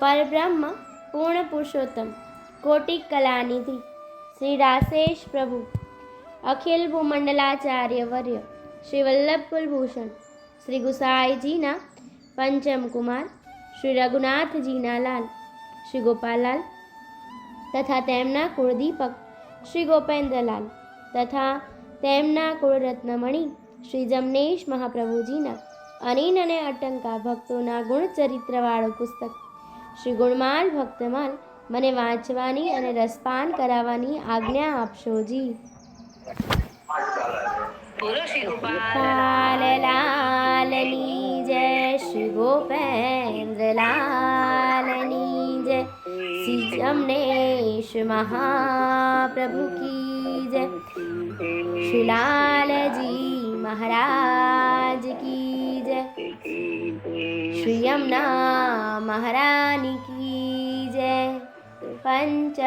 પરબ્રહ્મ પૂર્ણ પુરુષોત્તમ. કોટિક કલાનિધિ. શ્રી રાસેશ પ્રભુ. અખિલ ભૂમંડલાચાર્ય વર્ય. શ્રી વલ્લભ કુલભૂષણ શ્રી ગુસાઈજીના પંચમ કુમાર. શ્રી રઘુનાથજીના લાલ. શ્રી ગોપાલાલ તથા તેમના કુળદીપક શ્રી ગોપેન્દ્રલાલ તથા તેમના કુળરત્નમણી શ્રી જમનેશ મહાપ્રભુજીના અનિન અને અટંકા ભક્તોના ગુણ ચરિત્રવાળું પુસ્તક. શ્રી ગુણમાલ ભક્તમાલ મને વાંચવાની અને રસપાન કરાવવાની આજ્ઞા આપશો જી. શ્રી ગોપાલ લાલની જય શ્રી ગોપેન્દ્ર લાલની જય શ્રી જમનેશ મહાપ્રભુ કી જય. શ્રી લાલજી મહારાજ કી શ્રી યમુના મહારાની કી જય પંચ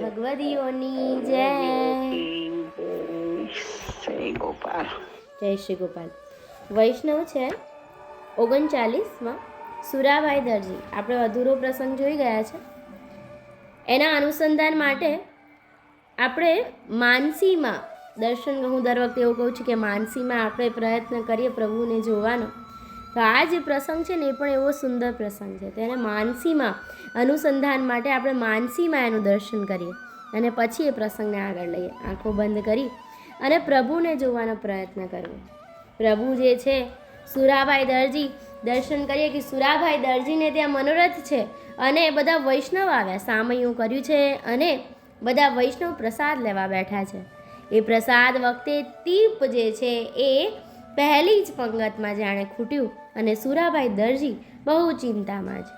ભગવદીઓની જય. શ્રી ગોપાલ. જય શ્રી ગોપાલ. વૈષ્ણવ છે ઓગણચાલીસમાં સુરાભાઈ દરજી. આપણે અધૂરો પ્રસંગ જોઈ ગયા છે. એના અનુસંધાન માટે આપણે માનસીમાં દર્શન હું દર વખતે એવું કહું છું કે માનસીમાં આપણે પ્રયત્ન કરીએ પ્રભુને જોવાનો. તો આ જે પ્રસંગ છે ને એ પણ એવો સુંદર પ્રસંગ છે. તેને માનસીમાં અનુસંધાન માટે આપણે માનસીમાં એનું દર્શન કરીએ અને પછી એ પ્રસંગને આગળ લઈએ. આંખો બંધ કરી અને પ્રભુને જોવાનો પ્રયત્ન કરવો પ્રભુ જે છે, સુરાભાઈ દરજી દર્શન કરીએ કે સુરાભાઈ દરજીને ત્યાં મનોરથ છે અને બધા વૈષ્ણવ આવ્યા. સામયું કર્યું છે અને બધા વૈષ્ણવ પ્રસાદ લેવા બેઠા છે. એ પ્રસાદ વખતે તીપ જે છે એ પહેલી જ પંગતમાં જાણે ખૂટ્યું. અને સુરાભાઈ દરજી બહુ ચિંતામાં છે.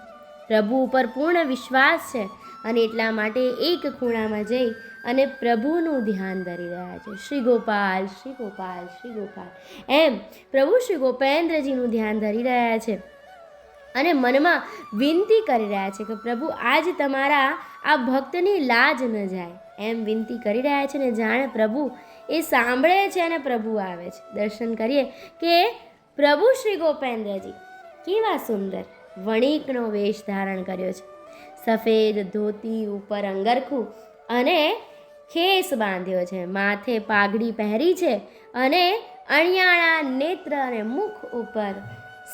પ્રભુ ઉપર પૂર્ણ વિશ્વાસ છે અને એટલા માટે એક ખૂણામાં જઈ અને પ્રભુનું ધ્યાન ધરી રહ્યા છે. શ્રી ગોપાલ શ્રી ગોપાલ શ્રી ગોપાલ. એમ પ્રભુ શ્રી ગોપેન્દ્રજીનું ધ્યાન ધરી રહ્યા છે અને મનમાં વિનંતી કરી રહ્યા છે કે પ્રભુ આજ તમારા આ ભક્તની લાજ ન જાય. એમ વિનંતી કરી રહ્યા છે ને જાણે પ્રભુ એ સાંભળે છે અને પ્રભુ આવે છે. દર્શન કરીએ કે પ્રભુ શ્રી ગોપેન્દ્રજી, કેવા સુંદર વણિકનો વેશ ધારણ કર્યો છે. સફેદ ધોતી ઉપર અંગરખું અને ખેસ બાંધ્યો છે. માથે પાઘડી પહેરી છે અને અણિયાળા નેત્ર અને મુખ ઉપર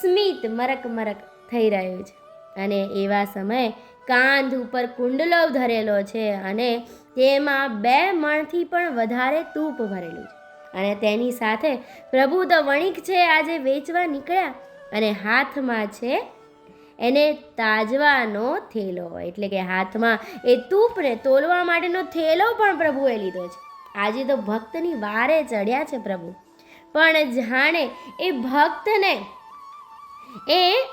સ્મિત મરક મરક થઈ રહ્યું છે. અને એવા સમયે કાંધ ઉપર કુંડલો ધરેલો છે અને તેમાં બે મણથી પણ વધારે તૂપ ભરેલું છે. અને તેની સાથે પ્રભુ તો વણિક છે આજે વેચવા નીકળ્યા અને હાથમાં છે એને તાજવાનો થેલો. એટલે કે હાથમાં એ તૂપને તોલવા માટેનો થેલો પણ પ્રભુએ લીધો છે. આજે તો ભક્તની વારે ચડ્યા છે પ્રભુ. પણ જાણે એ ભક્તને એ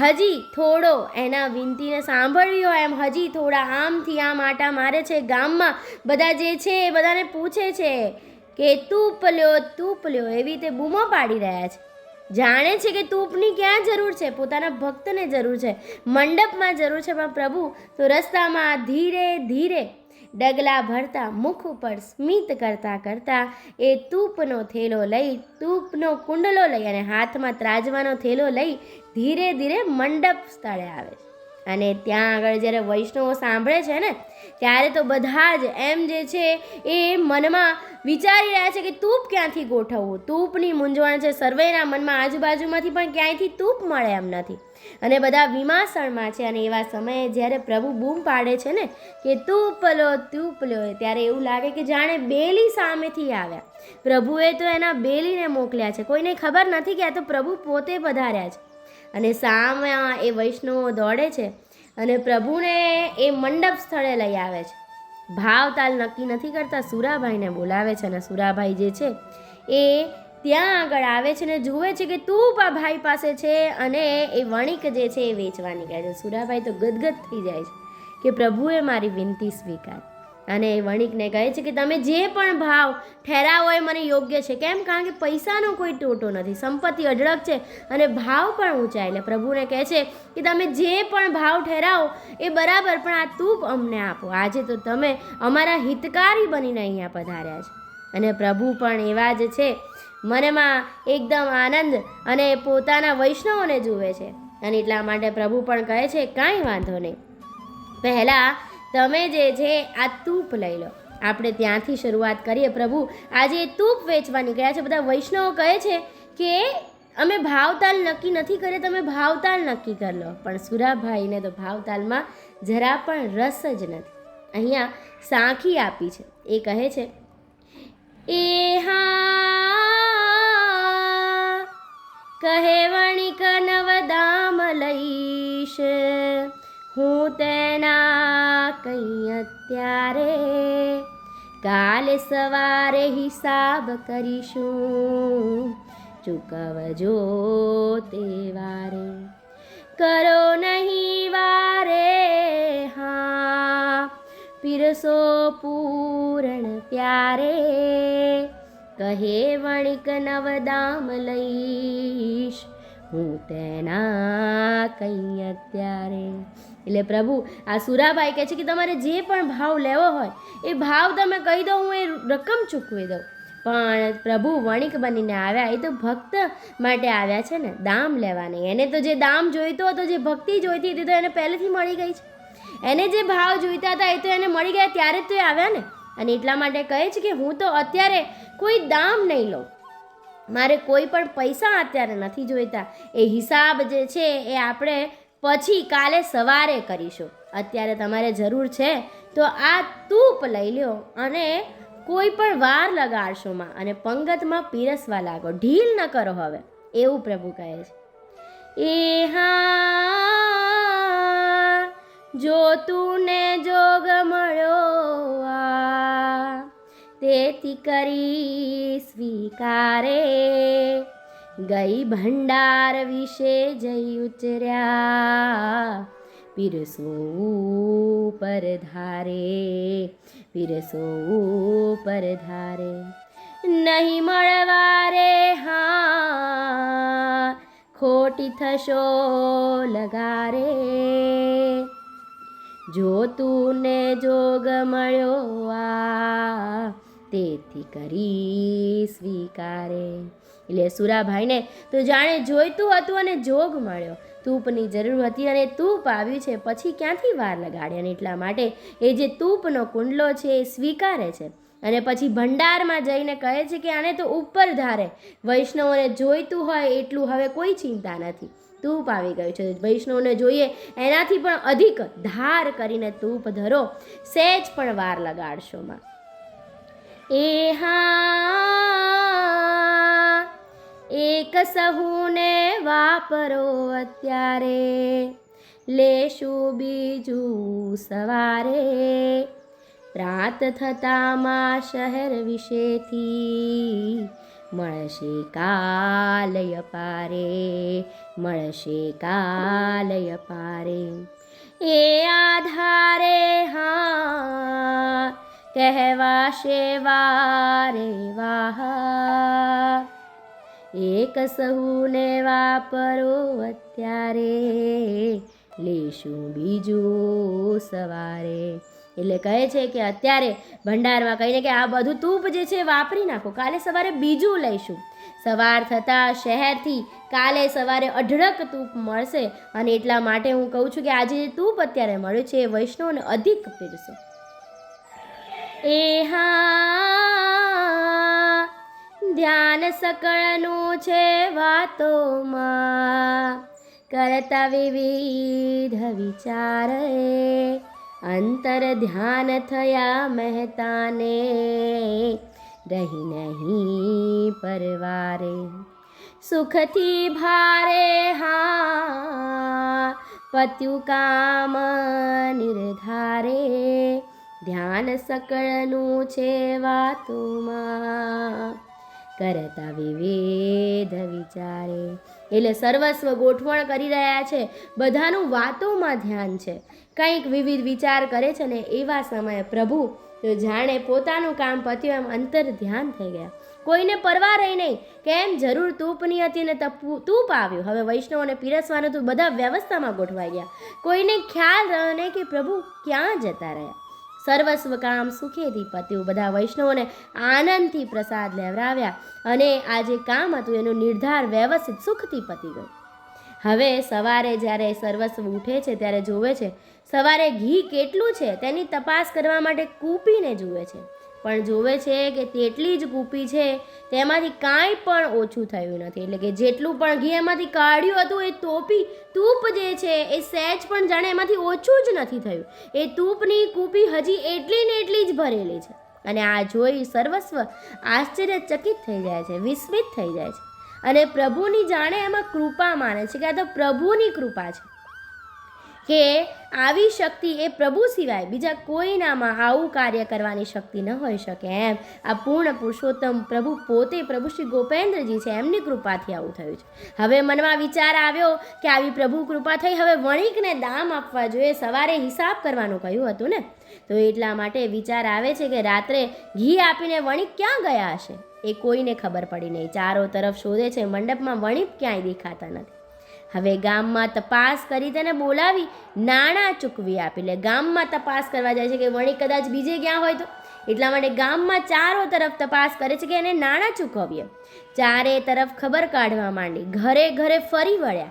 હજી થોડો એના વિનંતીને સાંભળવી હોય એમ હજી થોડા આમથી આમ આટા મારે છે ગામમાં. બધા જે છે એ બધાને પૂછે છે કે તૂપ લ્યો તૂપ લ્યો, એવી રીતે બૂમો પાડી રહ્યા છે. જાણે છે કે તૂપની ક્યાં જરૂર છે? પોતાના ભક્તને જરૂર છે. મંડપમાં જરૂર છે, પણ પ્રભુ, તો રસ્તામાં ધીરે ધીરે ડગલા ભરતા, મુખ ઉપર સ્મિત કરતા કરતા એ તૂપનો થેલો લઈ, તૂપનો કુંડલો લઈ અને હાથમાં ત્રાજવાનો થેલો લઈ ધીરે ધીરે મંડપ સ્થળે આવે. છે અને ત્યાં આગળ જ્યારે વૈષ્ણવો સાંભળે છે ને ત્યારે તો બધા જ એમ જે છે એ મનમાં વિચારી રહ્યા છે કે તૂપ ક્યાંથી ગોઠવવું? તૂપની મૂંઝવણ છે સર્વેના મનમાં આજુબાજુમાંથી પણ ક્યાંયથી તૂપ મળે એમ નથી. અને બધા વિમાસણમાં છે અને એવા સમયે જ્યારે પ્રભુ બૂમ પાડે છે ને, કે તૂપ લો તૂપ લો, ત્યારે એવું લાગે કે જાણે બેલી સામેથી આવ્યા. પ્રભુએ તો એના બેલીને મોકલ્યા છે. કોઈને ખબર નથી કે આ તો પ્રભુ પોતે પધાર્યા છે. અને સામે એ વૈષ્ણવો દોડે છે. અને પ્રભુને એ મંડપ સ્થળે લઈ આવે છે. ભાવ તાલ નક્કી નથી કરતા સુરાભાઈને બોલાવે છે અને સુરાભાઈ જે છે એ ત્યાં આગળ આવે છે ને જુએ છે કે તું ભાઈ પાસે છે અને એ વણિક જે છે એ વેચવાની કહે છે. સુરાભાઈ તો ગદગદ થઈ જાય છે કે પ્રભુએ મારી વિનંતી સ્વીકાર. અને વણિકને કહે છે કે તમે જે પણ ભાવ ઠેરાવો એ મને યોગ્ય છે. કેમ? કારણ કે પૈસાનો કોઈ ટોટો નથી. સંપત્તિ અઢળક છે અને ભાવ પણ ઊંચા એટલે પ્રભુને કહે છે કે તમે જે પણ ભાવ ઠેરાવો એ બરાબર, પણ આ તૂપ અમને આપો. આજે તો તમે અમારા હિતકારી બનીને અહીંયા પધાર્યા છે. અને પ્રભુ પણ એવા જ છે. મનમાં એકદમ આનંદ અને પોતાના વૈષ્ણવોને જુએ છે. અને એટલા માટે પ્રભુ પણ કહે છે, કાંઈ વાંધો નહીં. પહેલાં તમે જે છે, આ તૂપ લઈ લો. આપણે ત્યાંથી શરૂઆત કરીએ. પ્રભુ, આજે તૂપ વેચવા નીકળ્યા છે. બધા વૈષ્ણવો કહે છે કે, અમે ભાવતાલ નક્કી નથી કરે તમે ભાવતાલ નક્કી કરી લો. પણ સુરાભાઈને તો ભાવતાલમાં જરા પણ રસ જ નથી. અહીંયા સાંખી આપી છે. એ કહે છે, એ હા કહે વણિક નવદામ લઈશ. હું તેના કંઈ અત્યારે કાલે સવારે હિસાબ કરીશું. ચૂકવજો તે વારે. કરો નહીં વારે, હા. પીરસો પૂરણ પ્યારે. કહે વણિક નવદામ લઈશ. હું તેના કઈ અત્યારે. એટલે પ્રભુ, આ સુરાભાઈ કહે છે કે તમારે જે પણ ભાવ લેવો હોય, એ ભાવ તમે કહી દો, હું એ રકમ ચૂકવી દઉં. પણ પ્રભુ, વણિક બનીને આવ્યા, એ તો ભક્ત માટે આવ્યા છે ને, દામ લેવાની. એને તો જે દામ જોઈતો હતો, જે ભક્તિ જોઈતી હતી, તો એને પહેલેથી મળી ગઈ છે. એને જે ભાવ જોઈતા હતા, એ તો એને મળી ગયા, ત્યારે જ તો એ આવ્યા ને. અને એટલા માટે કહે છે કે હું તો અત્યારે કોઈ દામ નહીં લઉં. મારે કોઈ પણ પૈસા અત્યારે નથી જોઈતા. એ હિસાબ જે છે એ આપણે પછી કાલે સવારે કરીશું. અત્યારે તમારે જરૂર છે તો આ તૂપ લઈ લ્યો અને કોઈ પણ વાર લગાડશો માં અને પંગતમાં પીરસવા લાગો. ઢીલ ન કરો હવે. એવું પ્રભુ કહે છે. એ હા, જો તું ને જોગ મળ્યો તેથી કરી સ્વીકારે. ગઈ ભંડાર વિશે જઈ ઉચર્યા. પીરસો પર ધારે પીરસો પર ધારે. નહીં મળવારે હા, ખોટી થશો લગારે. જો તું ને જોગ મળ્યો આ તેથી કરી સ્વીકારે. એટલે સુરાભાઈને તો જાણે જોઈતું હતું અને જોગ મળ્યો. તૂપની જરૂર હતી અને તૂપ આવ્યું છે. પછી ક્યાંથી વાર લગાડે અને એટલા માટે એ જે તૂપનો કુંડલો છે એ સ્વીકારે છે. અને પછી ભંડારમાં જઈને કહે છે કે આને તો ઉપર ધારે. વૈષ્ણવોને જોઈતું હોય એટલું હવે કોઈ ચિંતા નથી. તૂપ આવી ગયું છે. વૈષ્ણવને જોઈએ એનાથી પણ અધિક ધાર કરીને તૂપ ધરો. સહેજ પણ વાર લગાડશો માં. એ હા, એક સહુને વાપરો અત્યારે. લેશું બીજું સવારે. પ્રાત થતામાં શહેર વિશેથી મળશે કાલય પારે, મળશે કાલય પારે. એ આધારે હા કહેવાશે વારે વાહ. એક સહુને વાપરો અત્યારે, લેશું બીજું સવારે. એટલે કહે છે કે અત્યારે ભંડારમાં કહીને કે આ બધું તૂપ જે છે વાપરી નાખો, કાલે સવારે બીજું લઈશું સવાર થતાં શહેરથી કાલે સવારે અઢળક તૂપ મળશે. અને એટલા માટે હું કહું છું કે આજે જે તૂપ અત્યારે મળ્યું છે એ વૈષ્ણવને અધિક પીરસો. એ હા ધ્યાન સકળનું છે વાતોમાં. કરતા વિવિધ વિચાર, અંતર ધ્યાન થયા મહેતાને. રહી નહીં પરવારે, સુખથી ભારે હા, પત્યુ કામ નિર્ધારે. ધ્યાન સકળનું છે વાતોમાં. કરતા વિવેદ વિચારે. એટલે સર્વસ્વ ગોઠવણ કરી રહ્યા છે. બધાનું વાતોમાં ધ્યાન છે. કંઈક વિવિધ વિચાર કરે છે ને એવા સમયે પ્રભુ જાણે પોતાનું કામ પત્યું એમ અંતર ધ્યાન થઈ ગયા. કોઈને પરવા રહી નહીં. કેમ? જરૂર તૂપની હતી ને તપુ તૂપ આવ્યું. હવે વૈષ્ણવોને પીરસવાનું તો બધા વ્યવસ્થામાં ગોઠવાઈ ગયા. કોઈને ખ્યાલ રહ્યો નહીં કે પ્રભુ ક્યાં જતા રહ્યા. સર્વસ્વ કામ સુખેથી પત્યું. બધા વૈષ્ણવોને આનંદથી પ્રસાદ લેવરાવ્યા અને આ જે કામ હતું, એનું નિર્ધાર વ્યવસ્થિત સુખથી પતી ગયો. હવે સવારે જ્યારે સર્વસ્વ ઉઠે છે, ત્યારે જોવે છે, સવારે ઘી કેટલું છે તેની તપાસ કરવા માટે કૂપીને જુએ છે. પણ જોવે છે કે તેટલી જ ગુપી છે, તેમાંથી કાંઈ પણ ઓછું થયું નથી. એટલે કે જેટલું પણ ઘી એમાંથી કાઢ્યું હતું, એ તોપી તૂપ જે છે, એ સહેજ પણ જાણે એમાંથી ઓછું જ નથી થયું. એ તૂપની કૂપી હજી એટલી ને એટલી જ ભરેલી છે. અને આ જોઈ સર્વસ્વ આશ્ચર્યચકિત થઈ જાય છે, વિસ્મિત થઈ જાય છે. અને પ્રભુની જાણે એમાં કૃપા માને છે કે આ તો પ્રભુની કૃપા છે. કે આવી શક્તિ એ પ્રભુ સિવાય બીજા કોઈનામાં આવું કાર્ય કરવાની શક્તિ ન હોઈ શકે એમ. આ પૂર્ણ પુરુષોત્તમ પ્રભુ પોતે પ્રભુ શ્રી ગોપેન્દ્રજી છે, એમની કૃપાથી આવું થયું છે. હવે મનમાં વિચાર આવ્યો કે આવી પ્રભુ કૃપા થઈ, હવે વણિકને દામ આપવા જોઈએ, સવારે હિસાબ કરવાનું કહ્યું હતું ને? તો એટલા માટે વિચાર આવે છે કે રાત્રે ઘી આપીને વણિક ક્યાં ગયા હશે? એ કોઈને ખબર પડી નહીં. ચારો તરફ શોધે છે, મંડપમાં વણિક ક્યાંય દેખાતા નથી. હવે ગામમાં તપાસ કરી તેને બોલાવી, નાણાં ચૂકવી આપી. લે ગામમાં તપાસ કરવા જાય છે કે વણી કદાચ બીજે ક્યાં હોય તો? એટલા માટે ગામમાં ચારો તરફ તપાસ કરે છે કે એને નાણાં ચૂકવીએ. ચારે તરફ ખબર કાઢવા માંડી. ઘરે ઘરે ફરી વળ્યા.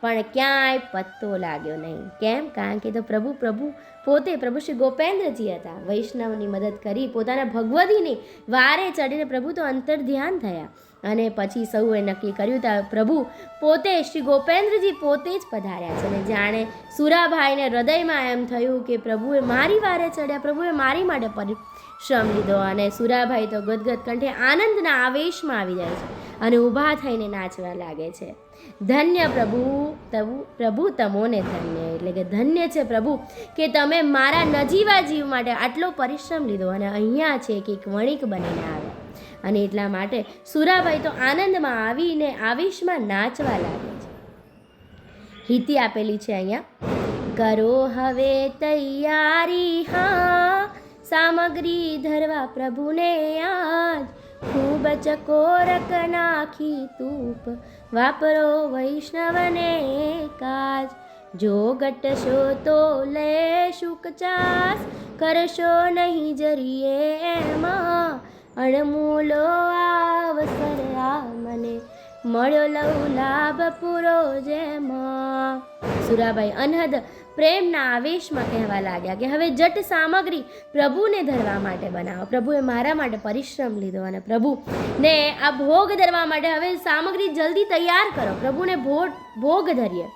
પણ ક્યાંય પત્તો લાગ્યો નહીં. કેમ? કારણ કે તો પ્રભુ પ્રભુ, પોતે પ્રભુ શ્રી ગોપેન્દ્રજી હતા. વૈષ્ણવની મદદ કરી પોતાના ભગવતીની વારે ચડીને પ્રભુ તો અંતર ધ્યાન થયા. અને પછી સૌએ નક્કી કર્યું ત્યાં પ્રભુ, પોતે શ્રી ગોપેન્દ્રજી પોતે જ પધાર્યા છે. અને જાણે સુરાભાઈને હૃદયમાં એમ થયું કે પ્રભુએ મારી વારે ચડ્યા, પ્રભુએ મારી માટે પરિશ્રમ લીધો અને સુરાભાઈ તો ગદગદ કંઠે આનંદના આવેશમાં આવી જાય છે અને ઊભા થઈને નાચવા લાગે છે. ધન્ય પ્રભુ તબુ પ્રભુ તમોને ધન્ય. એટલે કે, ધન્ય છે પ્રભુ કે તમે મારા નજીવા જીવ માટે આટલો પરિશ્રમ લીધો અને અહીંયા છે કે એક વણિક બનીને આવ્યા અને એટલા માટે સુરાભાઈ તો આનંદમાં આવીને આવેશમાં નાચવા લાગે છે. હિતી આપેલી છે અહીંયા. કરો હવે તૈયારી, હા, સામગ્રી ધરવા પ્રભુને આજ. ખૂબ ચકોરક નાખી તૂપ, વાપરો વૈષ્ણવને કાજ. જો ગટશો તો લે શુકચાસ કરશો નહીં જરીએ એમાં. અણમૂલો અવસર આ મને મળ્યો લવ લાભ પૂરો જેમ. સુરાભાઈ અનહદ પ્રેમના આવેશમાં કહેવા લાગ્યા કે હવે જટ સામગ્રી પ્રભુને ધરવા માટે બનાવો. પ્રભુએ મારા માટે પરિશ્રમ લીધો અને પ્રભુ ને આ ભોગ ધરવા માટે હવે સામગ્રી જલ્દી તૈયાર કરો. પ્રભુને ભોગ ભોગ ધરીએ.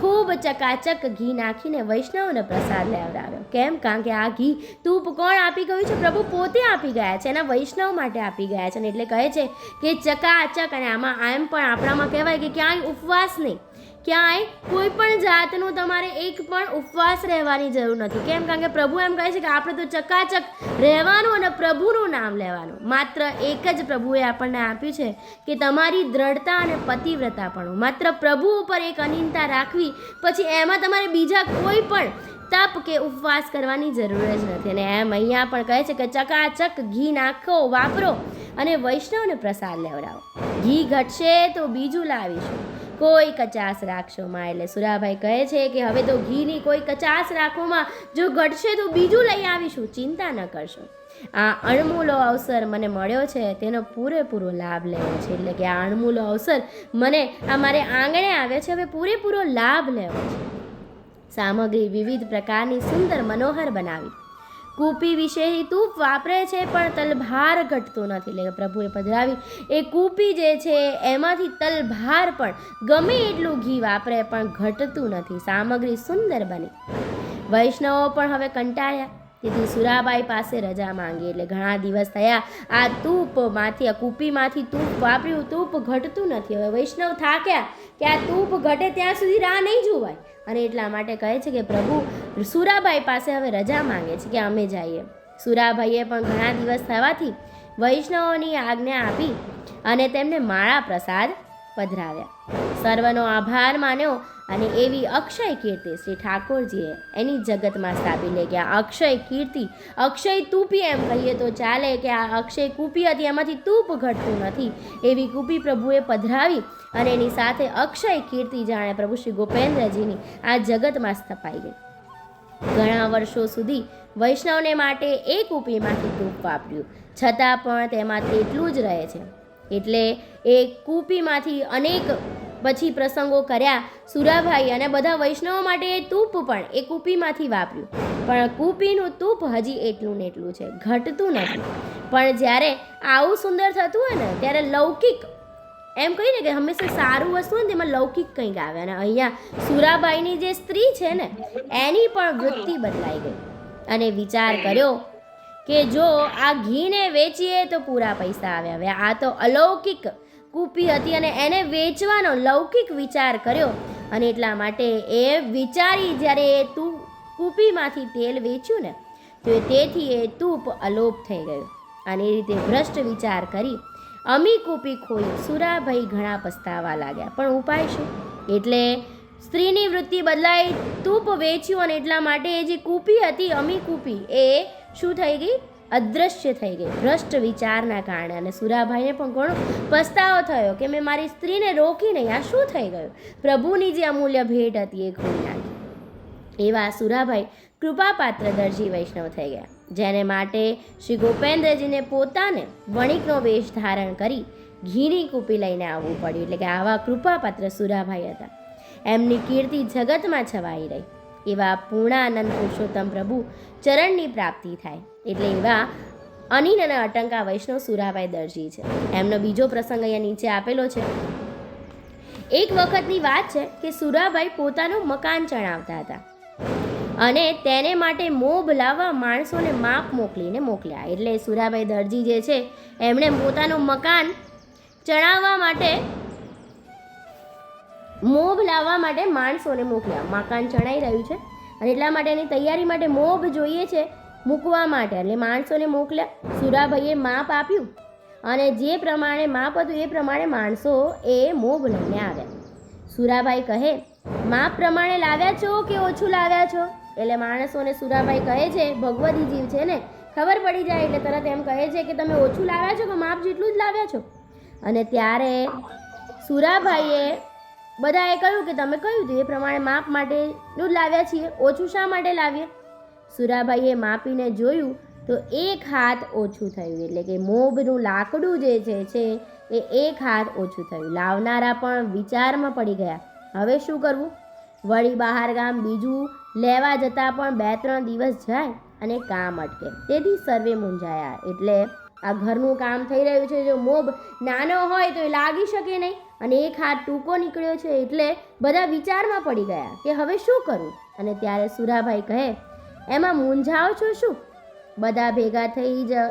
ખૂબ ચકાચક ઘી નાખીને વૈષ્ણવને પ્રસાદ લેવડાવ્યો. કેમ? કારણ કે આ ઘી તૂપ કોણ આપી ગયું છે? પ્રભુ પોતે આપી ગયા છે એના વૈષ્ણવ માટે આપી ગયા છે અને એટલે કહે છે કે ચકાચક અને આમાં એમ પણ આપણામાં કહેવાય કે ક્યાંય ઉપવાસ નહીં. ક્યાંય કોઈ પણ જાતનું તમારે એક પણ ઉપવાસ રહેવાની જરૂર નથી. કેમ? કારણ કે પ્રભુ એમ કહે છે કે આપણે તો ચકાચક રહેવાનું અને પ્રભુનું નામ લેવાનું. માત્ર એક જ પ્રભુએ આપણને આપ્યું છે કે તમારી દ્રઢતા અને પતિવ્રતા પણ માત્ર પ્રભુ ઉપર એક અનિંતા રાખવી, પછી એમાં તમારે બીજા કોઈ પણ તપ કે ઉપવાસ કરવાની જરૂર જ નથી. અને એમ અહીંયા પણ કહે છે કે ચકાચક ઘી નાખો, વાપરો અને વૈષ્ણવને પ્રસાદ લેવડાવો. ઘી ઘટશે તો બીજું લાવીશું. કોઈ કચાસ રાખશો માં એટલે સુરાભાઈ કહે છે કે હવે તો ઘીની કોઈ કચાસ રાખવામાં જો ઘટશે તો બીજું લઈ આવીશું. ચિંતા ન કરશો. આ અણમૂલો અવસર મને મળ્યો છે. તેનો પૂરેપૂરો લાભ લેવો છે. એટલે કે આ અણમૂલો અવસર મને આ મારે આંગણે આવ્યો છે. હવે પૂરેપૂરો લાભ લેવો છે. સામગ્રી વિવિધ પ્રકારની સુંદર મનોહર બનાવી. કૂપી વિશે તૂપ વાપરે છે, પણ તલભાર ઘટતો નથી. એટલે પ્રભુએ પધરાવી. એ કૂપી જે છે, એમાંથી તલભાર પણ ગમે એટલું ઘી વાપરે, પણ ઘટતું નથી. સામગ્રી સુંદર બની. વૈષ્ણવો પણ હવે કંટાળ્યા. તેથી સુરાબાઈ પાસે રજા માંગી એટલે ઘણા દિવસ થયા. આ તૂપમાંથી, આ કૂપીમાંથી તૂપ વાપર્યું. તૂપ ઘટતું નથી. હવે વૈષ્ણવ થાક્યા કે આ તૂપ ઘટે ત્યાં સુધી રાહ નહીં જોવાય. અને એટલા માટે કહે છે કે પ્રભુ, સુરાબાઈ પાસે હવે રજા માંગે છે કે અમે જઈએ. સુરાભાઈએ પણ ઘણા દિવસ થવાથી વૈષ્ણવોની આજ્ઞા આપી અને તેમને માળા પ્રસાદ પધરાવ્યા. સર્વનો આભાર માન્યો અને એવી અક્ષય કીર્તિ શ્રી ઠાકોરજીએ એની જગતમાં સ્થાપી લે કે આ અક્ષય કીર્તિ, અક્ષય તૂપી એમ કહીએ તો ચાલે કે આ અક્ષય કૂપી હતી, એમાંથી તૂપ ઘટતું નથી. એવી કૂપી પ્રભુએ પધરાવી અને એની સાથે અક્ષય કીર્તિ જાણે પ્રભુ શ્રી ગોપેન્દ્રજીની આ જગતમાં સ્થપાઈ ગઈ. ઘણા વર્ષો સુધી વૈષ્ણવને માટે એ કૂપીમાંથી તૂપ વાપર્યું. છતાં પણ તેમાં તેટલું જ રહે છે. એટલે એ કૂપીમાંથી અનેક પછી પ્રસંગો કર્યા. સુરાભાઈ અને બધા વૈષ્ણવો માટે એ તૂપ પણ એ કૂપીમાંથી વાપર્યું. પણ કૂપીનું તૂપ હજી એટલું ને એટલું છે, ઘટતું નથી. પણ જ્યારે આવું સુંદર થતું હોય ને, ત્યારે લૌકિક એમ કહીને કે હંમેશા સારું વસ્તુ હોય ને, તેમાં લૌકિક કંઈક આવે. અને અહીંયા સુરાબાઈની જે સ્ત્રી છે ને, એની પણ વૃત્તિ બદલાઈ ગઈ. અને વિચાર કર્યો કે જો આ ઘીને વેચીએ તો પૂરા પૈસા આવે હવે આ તો અલૌકિક કૂપી હતી અને એને વેચવાનો લૌકિક વિચાર કર્યો. અને એટલા માટે એ વિચારી જ્યારે એ તું કૂપીમાંથી તેલ વેચ્યું ને, તો તેથી એ તૂપ અલોપ થઈ ગયું. અને એ રીતે ભ્રષ્ટ વિચાર કરી અમી કૂપી ખોઈ સુરાભાઈ ઘણા પસ્તાવા લાગ્યા. પણ ઉપાય શું? એટલે સ્ત્રીની વૃત્તિ બદલાઈ, તૂપ વેચ્યું અને એટલા માટે એ જે કૂપી હતી, અમી કૂપી, એ શું થઈ ગઈ? અદૃશ્ય થઈ ગઈ. ભ્રષ્ટ વિચારના કારણે. અને સુરાભાઈને પણ ઘણો પસ્તાવો થયો કે મેં મારી સ્ત્રીને રોકી નહીં. આ શું થઈ ગયું? પ્રભુની જે અમૂલ્ય ભેટ હતી એ ખોઈ નાખી. એવા સુરાભાઈ કૃપાપાત્ર દરજી વૈષ્ણવ થઈ ગયા. જેને માટે શ્રી ગોપેન્દ્રજીને પોતાને વણિકનો વેશ ધારણ કરી ઘીની કૂપી લઈને આવવું પડ્યું. એટલે કે આવા કૃપાપાત્ર સુરાભાઈ હતા. એમની કીર્તિ જગતમાં છવાઈ રહી. એવા પૂર્ણાનંદ પુરુષોત્તમ પ્રભુ ચરણની પ્રાપ્તિ થાય એટલે એવા અનિન અને અટંકા વૈષ્ણવ સુરાભાઈ દરજી છે. એમનો બીજો પ્રસંગ અહીંયા નીચે આપેલો છે. એક વખતની વાત છે કે સુરાભાઈ પોતાનું મકાન ચણાવતા હતા અને તેને માટે મોબ લાવવા માણસોને માપ મોકલીને મોકલ્યા. એટલે સુરાભાઈ દરજી જે છે, એમણે પોતાનું મકાન ચણાવવા માટે મોબ લાવવા માટે માણસોને મોકલ્યા. મકાન ચણાઈ રહ્યું છે અને એટલા માટે એની તૈયારી માટે મોબ જોઈએ છે મૂકવા માટે. એટલે માણસોને મોકલ્યા. સુરાભાઈએ માપ આપ્યું અને જે પ્રમાણે માપ હતું એ પ્રમાણે માણસો એ મોબ લઈને આવ્યા. સુરાભાઈ કહે, માપ પ્રમાણે લાવ્યા છો કે ઓછું લાવ્યા છો? એટલે માણસોને સુરાભાઈ કહે છે ભગવદી જીવ છે ને? ખબર પડી જાય એટલે તરત એમ કહે છે કે તમે ઓછું લાવ્યા છો કે માપ જેટલું જ લાવ્યા છો? અને ત્યારે સુરાભાઈએ બધાએ કહ્યું કે તમે કહ્યું હતું એ પ્રમાણે માપ માટે દૂધ લાવ્યા છીએ, ઓછું શા માટે લાવીએ? સુરાભાઈએ માપીને જોયું તો એક હાથ ઓછું થયું, એટલે કે મોબનું લાકડું જે છે એ એક હાથ ઓછું થયું. લાવનારા પણ વિચારમાં પડી ગયા. હવે શું કરવું? વળી બહાર ગામ બીજું લેવા જતાં પણ બે ત્રણ દિવસ જાય અને કામ અટકે. તેથી સર્વે મૂંઝાયા. એટલે આ ઘરનું કામ થઈ રહ્યું છે. જો મોબ નાનો હોય તો એ લાગી શકે નહીં. અને એક હાથ ટૂંકો નીકળ્યો છે એટલે બધા વિચારમાં પડી ગયા કે હવે શું કરવું અને ત્યારે સુરાભાઈ કહે, એમાં મૂંઝાઓ છો શું? બધા ભેગા થઈ જ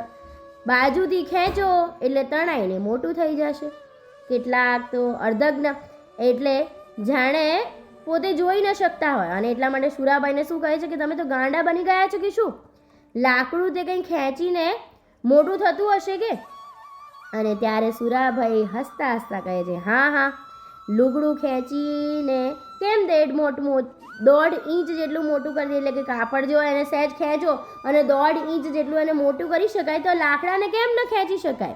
બાજુથી ખેંચો એટલે તણાઈને મોટું થઈ જશે. કેટલાક તો અર્ધજ્ઞ એટલે જાણે પોતે જોઈ ન શકતા હોય. અને એટલા માટે સુરાબાઈને શું કહે છે કે, તમે તો ગાંડા બની ગયા છો કે શું? લાકડું તે કંઈ ખેંચીને મોટું થતું હશે કે? અને ત્યારે સુરાભાઈ હસતા હસતા કહે છે, હા હા, લુગડું ખેંચીને કેમ દેઢ મોટું દોઢ ઇંચ જેટલું મોટું કરી દે? એટલે કે કાપડ જો એને સહેજ ખેંચો અને દોઢ ઇંચ જેટલું એને મોટું કરી શકાય તો લાકડાને કેમ ન ખેંચી શકાય?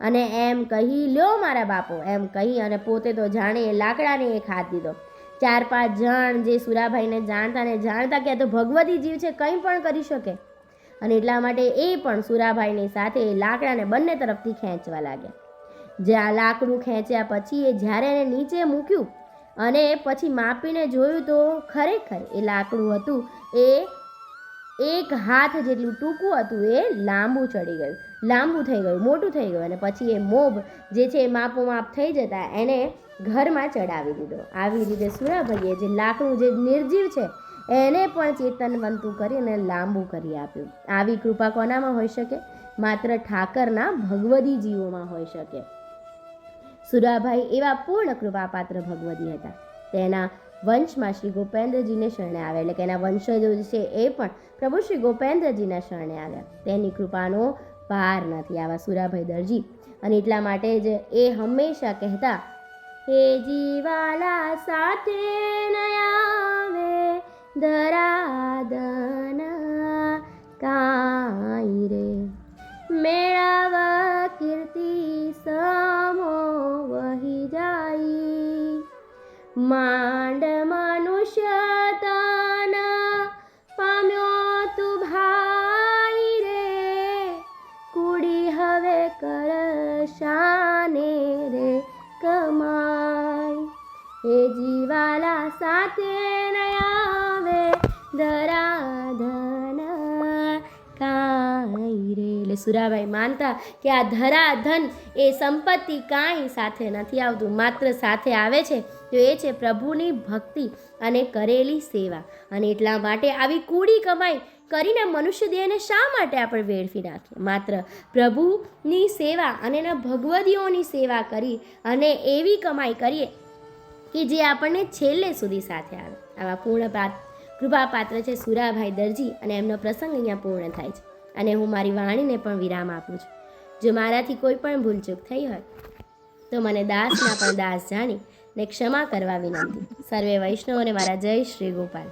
અને એમ કહી, લ્યો મારા બાપો, એમ કહી અને પોતે તો જાણે લાકડાને એ હાથ દીધો. ચાર પાંચ જણ જે સુરાભાઈને જાણતા ને જાણતા કે તો ભગવતી જીવ છે, કંઈ પણ કરી શકે. અને એટલા માટે એ પણ સુરાભાઈની સાથે લાકડાને બંને તરફથી ખેંચવા લાગ્યા. જે આ લાકડું ખેંચ્યા પછી એ જ્યારે એને નીચે મૂક્યું અને પછી માપીને જોયું તો ખરેખર એ લાકડું હતું, એ એક હાથ જેટલું ટૂંકું હતું, એ લાંબુ ચડી ગયું. લાંબુ થઈ ગયું, મોટું થઈ ગયું અને પછી એ મોબ જે છે એ માપો માપ થઈ જતા એને ઘરમાં ચડાવી દીધો. આવી રીતે સુરાભાઈએ જે લાકડું જે નિર્જીવ છે એને પણ ચેતનવંતું કરી અને લાંબુ કરી આપ્યું. આવી કૃપા કોનામાં હોઈ શકે? માત્ર ઠાકરના ભગવદી જીવોમાં હોઈ શકે. સુરાભાઈ એવા પૂર્ણ કૃપાપાત્ર ભગવદી હતા. તેના વંશમાં શ્રી ગોપેન્દ્રજીને શરણે આવ્યા એટલે કે એના વંશજો છે એ પણ પ્રભુ શ્રી ગોપેન્દ્રજીના શરણે આવ્યા. તેની કૃપાનો પાર નથી આવા સુરાભાઈ દરજી. અને એટલા માટે જ એ હંમેશા કહેતા, હે જીવાલા, સાથે નયાવે ધરાદના કાંઈ રે મેળાવ કીર્તિ સમો વહી જાય માંડ મનુષ્ય તન પામ્યો તું ભાઈ રે કુડી હવે કર શાને રે કમાય હે જીવાલા સાથે ન આવે ધરાધન કાંઈ રે? એટલે સુરાભાઈ માનતા કે આ ધરાધન એ સંપત્તિ કાંઈ સાથે નથી આવતું, માત્ર સાથે આવે છે તો એ છે પ્રભુની ભક્તિ અને કરેલી સેવા. અને એટલા માટે આવી કૂડી કમાઈ કરીને મનુષ્ય દેહને શા માટે આપણે વેડફી નાખીએ? માત્ર પ્રભુની સેવા અને એના ભગવદીઓની સેવા કરી અને એવી કમાઈ કરીએ કે જે આપણને છેલ્લે સુધી સાથે આવે. આવા પૂર્ણ કૃપાપાત્ર છે સુરાભાઈ દરજી અને એમનો પ્રસંગ અહીંયા પૂર્ણ થાય છે. અને હું મારી વાણીને પણ વિરામ આપું છું. જો મારાથી કોઈ પણ ભૂલચૂક થઈ હોય, તો મને દાસના પણ દાસ જાણી ને ક્ષમા કરવા વિનંતી. સર્વે વૈષ્ણવોને મારા જય શ્રી ગોપાલ.